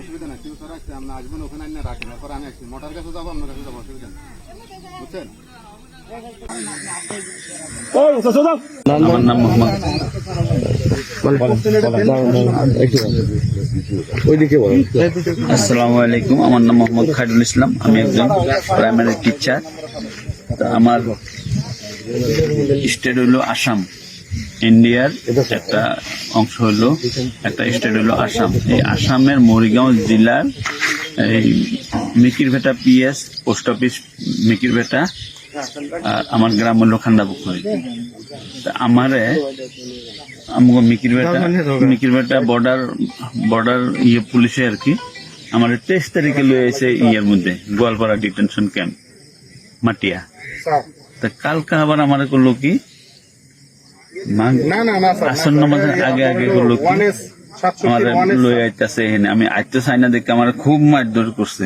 অসুবিধা নাই। কেউ তো রাখছে আমরা আসবেন ওখানে আনিয়ে রাখেন এরপর আমি আসছি। মোটর কাছে যাব আপনার কাছে যাব অসুবিধা নেই। বুঝছেন? আমার নাম মোহাম্মদ আসসালামু আলাইকুম আমার নাম মোহাম্মদ খাইরুল ইসলাম। আমি একজন প্রাইমারি টিচার আমার স্টেট হলো আসাম। ইন্ডিয়ার একটা অংশ হলো একটা স্টেট হলো আসাম। এই আসামের মরিগাঁও জেলার এই Mikirbheta PS post office Mikirbheta আর আমার গ্রাম হলো খান্দাপুকুরি। তা আমারে আমাকে মিকিরভেটা মিকিরভেটা বর্ডার বর্ডার ইয়ে পুলিশে আর কি। আমার তেইশ তারিখে লয়ে এসে ইয়ের মধ্যে গোয়ালপাড়া ডিটেনশন ক্যাম্প মাটিয়া। তা কালকে আবার আমার করল কি? না না না আসন্ন মাসের আগে আগে করল কি? আমার লয়ে আইতাছে এখানে। আমি আইতে চাই না দেখে আমার খুব মারধর করছে।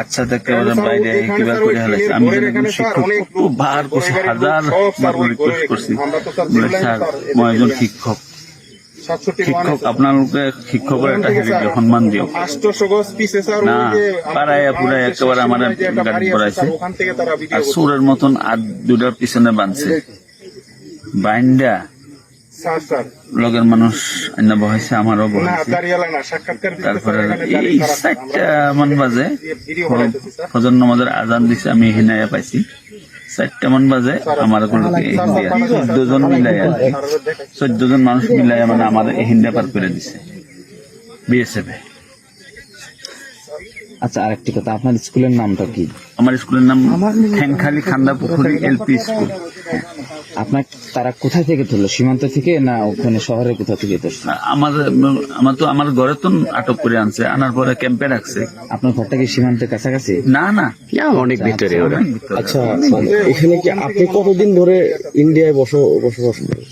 আচ্ছা দেখে বাইরে কিবা করে হালাইছে আমি যেন শিক্ষক খুব বার করছি হাজার বার রিকোয়েস্ট করছি। বলে স্যার মই একজন শিক্ষক। শিক্ষক আপনালোকে শিক্ষকের একটা গজ পিছে স্যার না পাড়ায় পুরা একেবারে আমার গাড়ি পড়াইছে আর সুরের মতন আর দুটার পিছনে বাঁধছে। বাইন্ডা স্যার স্যার। লগের মানুষ অন্য বহাইছে আমারও বহাইছে। তারপরে গাড়ি এই। চারটা মান বাজে ফজর নামাজের আজান দিছে আমি হিনায়া পাইছি। চারটা মান বাজে আমার চোদ্দ জন মিলাই। চোদ্দ জন মানুষ মিলাই মানে আমার হিন্দা পার করে দিছে। বিএসএফ এ। আচ্ছা আরেকটি কথা আপনার স্কুলের নামটা কি? আমার স্কুলের নাম ঠ্যাংখালি খান্দা পুকুরি এলপি স্কুল। আপনার তারা কোথায় থেকে ধরলো সীমান্ত থেকে না ওখানে শহরের কোথা থেকে ধরছে আমার আমার তো আমার ঘরে তো আটক করে আনছে আনার পরে ক্যাম্পে রাখছে। আপনার ঘরটা কি সীমান্তের কাছাকাছি? না না। অনেক ভিতরে অনেক ভিতরে। আচ্ছা এখানে কি আপনি কতদিন ধরে ইন্ডিয়ায় বস বসবাস করেন?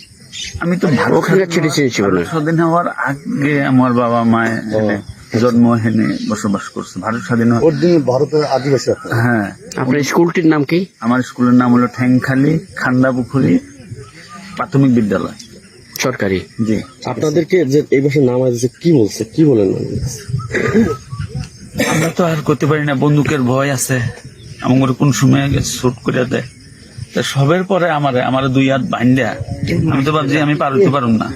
আমি তো ভালো ওখানে সিটিজেনশিপ না স্বাধীন হওয়ার আগে আমার বাবা মা এখানে জন্ম হেনে বসবাস করছে। ভারত স্বাধীন হওয়ার ওর দিন ভারতের আদিবাসী হ্যাঁ। আপনার স্কুলটির নাম কি? আমার স্কুলের নাম হলো ঠ্যাংখালি খান্দা পুকুরি প্রাথমিক বিদ্যালয়। সরকারি? জি। আপনাদেরকে যে এই বছর নাম আছে কি বলছে? কি বলেন আমরা তো আর করতে পারি না বন্দুকের ভয় আছে। আমার কোন সময় শুট করে দেয়। সবের পরে আমার আমার দুই হাত বাইন্দা আমি তো ভাবছি আমি পার হইতে পারুম না।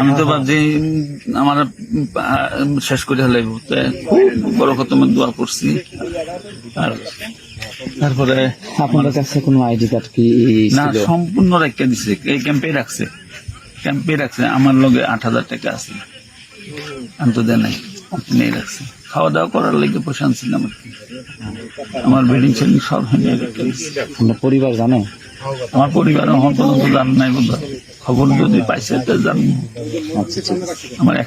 আমি তো ভাবছি আমার শেষ করে হলে খুব বড় খতমের দোয়া করছি। আর তারপরে আপনার কাছে কোনো আইডি কার্ড কি না সম্পূর্ণ রেখে দিছে এই ক্যাম্পে রাখছে। ক্যাম্পে রাখছে আমার লগে আট হাজার টাকা আছে। আমি তো দেয় নাই। নিয়ে রাখছে খাওয়া দাওয়া করার লেগে পয়সা আনছিলাম আর কি? আমার বেডিং সেডিং সব দিছে আপনার পরিবার জানে? আমার পরিবার আমার পর্যন্ত জান নাই বোধ খবর যদি পাইছে তো জানি। আচ্ছা। আমার এক